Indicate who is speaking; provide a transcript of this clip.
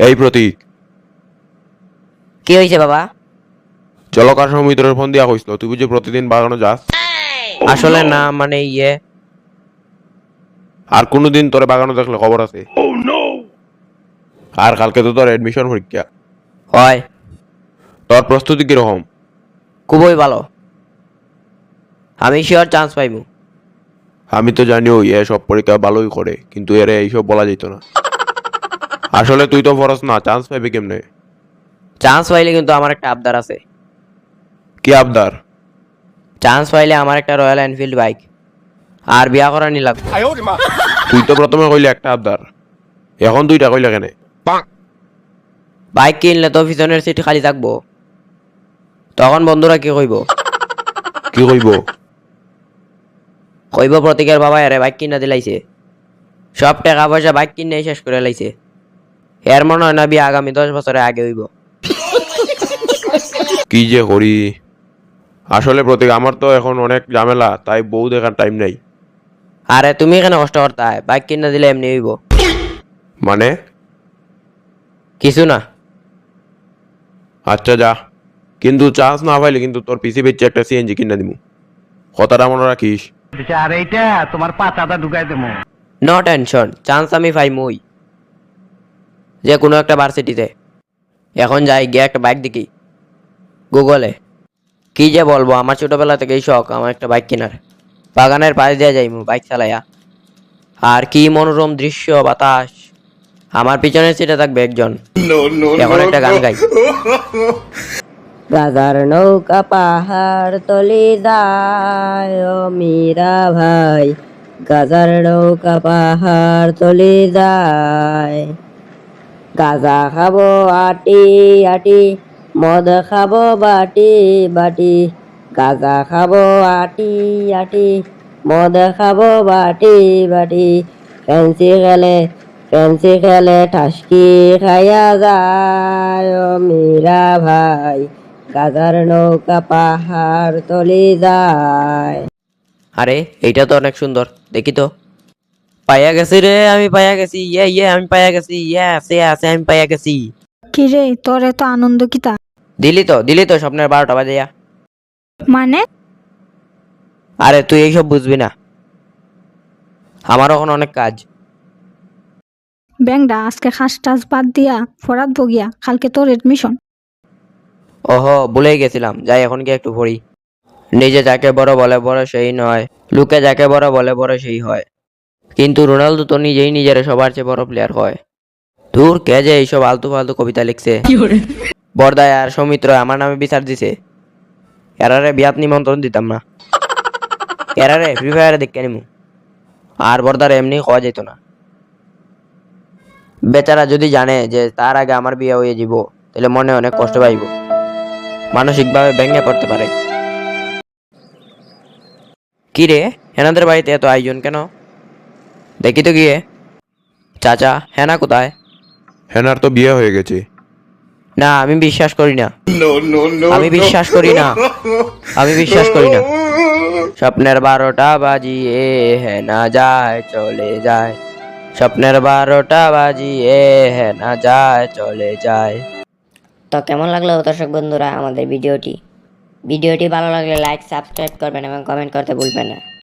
Speaker 1: এই প্রতীক।
Speaker 2: কি হয়েছে বাবা?
Speaker 1: জলকার সমুদ্রের ফোন দিয়া কইছিল তুই বুঝি প্রতিদিন বাগানো যাস?
Speaker 2: আসলে না মানে ইয়ে।
Speaker 1: আর কোনোদিন তোরে বাগানো দেখলে খবর আছে? আর কালকে তো তোর এডমিশন পরীক্ষা।
Speaker 2: হয়।
Speaker 1: তোর প্রস্তুতি কীরকম?
Speaker 2: খুবই ভালো। আমি শিওর চান্স পাইমু
Speaker 1: আমি তো জানি ওই এ সব পরীক্ষা ভালোই করে কিন্তু এর এইসব বলা যেত না। আসলে তুই তো ফরস না চান্স পাবি কেমনে?
Speaker 2: চান্স পাইলে কিন্তু আমার একটা আবদার আছে।
Speaker 1: কি আবদার?
Speaker 2: চান্স পাইলে আমার একটা রয়্যাল এনফিল্ড বাইক আর বিয়া করা নি লাগবে।
Speaker 1: তুই তো প্রথমে কইলে একটা আবদার। এখন দুইটা কইলে কেনে?
Speaker 2: বাইক কিনলে তো পিছনের সিট খালি থাকব। তখন বন্ধুরা কি কইব?
Speaker 1: কি কইব?
Speaker 2: কইব প্রতীকের বাবা আরে বাইক কিনা দিলাইছে। সব টাকা পয়সা বাইক কিনে শেষ করে লাইছে। এর মনে হয় না বিয়া আগামী দশ বছরে আগে হইব।
Speaker 1: কি যে করি? আসলে প্রতীক আমার তো এখন অনেক ঝামেলা তাই বউ দেখার টাইম নাই।
Speaker 2: আরে তুমি এখানে কষ্ট করতে হয় বাইক কিনা দিলে এমনি হইব।
Speaker 1: মানে?
Speaker 2: কিছু না।
Speaker 1: আচ্ছা যা। কিন্তু চান্স না পাইলে কিন্তু তোর পিসি বেচে একটা সিএনজি কিনে দিমু। কথাটা মনে রাখিস?
Speaker 3: আর এইটা তোমার পাতাটা ঢুকাই দেবো।
Speaker 2: নো টেনশন চান্স আমি পাইমই। যে কোনো একটা ভার্সিটিতে। এখন যাই গিয়ে একটা বাইক দেখি। গুগলে কি যে বলব আমার ছোটবেলা থেকেই শখ আমার একটা বাইক কেনার। বাগানের পাশ দিয়ে যাইমু বাইক চালাইয়া। আর কি মনোরম দৃশ্য বাতাস। আমার পিছনের সিটে থাকবে একজন। এখন একটা গান গাই। গাজার নৌকা পাহাড় তলি যায় মীরা ভাই। গাজার নৌকা পাহাড় তলি যায়। গাজা খাব আটি আটি, মদ খাব বাটি বাটি। গাজা খাব আটি আটি, মদ খাব বাটি বাটি। ফেন্সি খেলে ফেন্সি খেলে ঠাসকি খাইয়া যায় মীরা ভাই। গাজার নৌকা পাহাড় তলি যায়। আরে, এইটা তো অনেক সুন্দর, দেখি তো। পাইয়া গেছি রে আমি পাইয়া গেছি ইয়ে ইয়ে আমি পাইয়া গেছি ইয়ে আছে আছে আমি পাইয়া গেছি।
Speaker 4: কিরে তোর এত আনন্দ কিতা
Speaker 2: দিলি তো দিলি তো স্বপ্নের বারোটা বাজে
Speaker 4: মানে?
Speaker 2: আরে তুই এইসব বুঝবি না। আমার এখন অনেক কাজ।
Speaker 4: ব্যাংডা আজকে খাস টাস বাদ দিয়া ফরাত বগিয়া কালকে তোর এডমিশন
Speaker 2: ওহো ভুলেই গেছিলাম যাই এখন কি একটু পড়ি নিজে যাকে বড় বলে বড় সেই নয় লোকে যাকে বড় বলে বড় সেই হয়। কিন্তু রোনালদো তো নিজেই নিজের সবার চেয়ে বড় প্লেয়ার হয়। দূর কে যে এইসব আলতু ফালতু কবিতা লিখছে? বরদায় আর সৌমিত্র আমার নামে বিচার দিছে। এরারে বিয়াত নিমন্ত্রণ দিতাম না। এরারে ফ্রি ফায়ারে দেখে নিমু। আর বরদার এমনি খাওয়া যেত না। বেচারা যদি জানে যে তার আগে আমার বিয়ে হয়ে যাব তাহলে মনে অনেক কষ্ট পাইব। মানসিকভাবে ভেঙে পড়তে পারে। কি রে হেনাদের বাড়িতে এত আয়োজন কেন? দেখি তো গিয়ে। চাচা হেনা কোথায়?
Speaker 1: হেনার তো বিয়ে হয়ে গেছে।
Speaker 2: না আমি বিশ্বাস করি না। আমি বিশ্বাস করি না। আমি বিশ্বাস করি না। স্বপ্নের বারোটা বাজিয়ে হেনা যায় চলে যায়। স্বপ্নের বারোটা বাজিয়ে হেনা যায় চলে যায়।
Speaker 5: তো কেমন লাগল দর্শক বন্ধুরা আমাদের ভিডিওটি? ভিডিওটি ভালো লাগলে লাইক সাবস্ক্রাইব করবেন এবং কমেন্ট করতে ভুলবেন না।